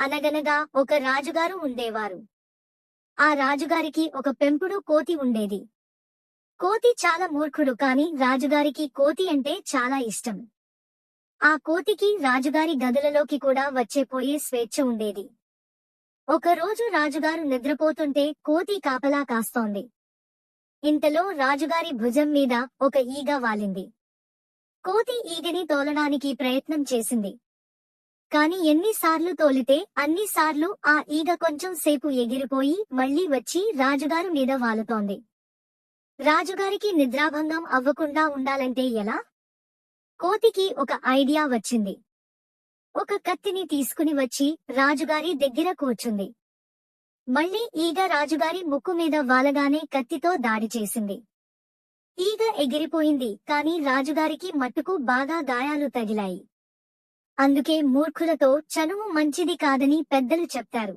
అనగనగా ఒక రాజుగారు ఉండేవారు. ఆ రాజుగారికి ఒక పెంపుడు కోతి ఉండేది. కోతి చాలా మూర్ఖుడు కాని రాజుగారికి కోతి అంటే చాలా ఇష్టం. ఆ కోతికి రాజుగారి గదులలోకి కూడా వచ్చేపోయే స్వేచ్ఛ ఉండేది. ఒకరోజు రాజుగారు నిద్రపోతుంటే కోతి కాపలా కాస్తోంది. ఇంతలో రాజుగారి భుజం మీద ఒక ఈగ వాలింది. కోతి ఈగని తోలడానికి ప్రయత్నం చేసింది. కాని ఎన్నిసార్లు తోలితే అన్నిసార్లు ఆ ఈగ కొంచెం సేపు ఎగిరిపోయి మళ్ళీ వచ్చి రాజుగారు మీద వాలుతోంది. రాజుగారికి నిద్రాభంగం అవ్వకుండా ఉండాలంటే ఎలా? కోతికి ఒక ఐడియా వచ్చింది. ఒక కత్తిని తీసుకుని వచ్చి రాజుగారి దగ్గర కూర్చుంది. మళ్ళీ ఈగ రాజుగారి ముక్కు మీద వాలగానే కత్తితో దాడి చేసింది. ఈగ ఎగిరిపోయింది కాని రాజుగారికి మట్టుకు బాగా గాయాలు తగిలాయి. అందుకే మూర్ఖులతో చనువు మంచిది కాదని పెద్దలు చెప్తారు.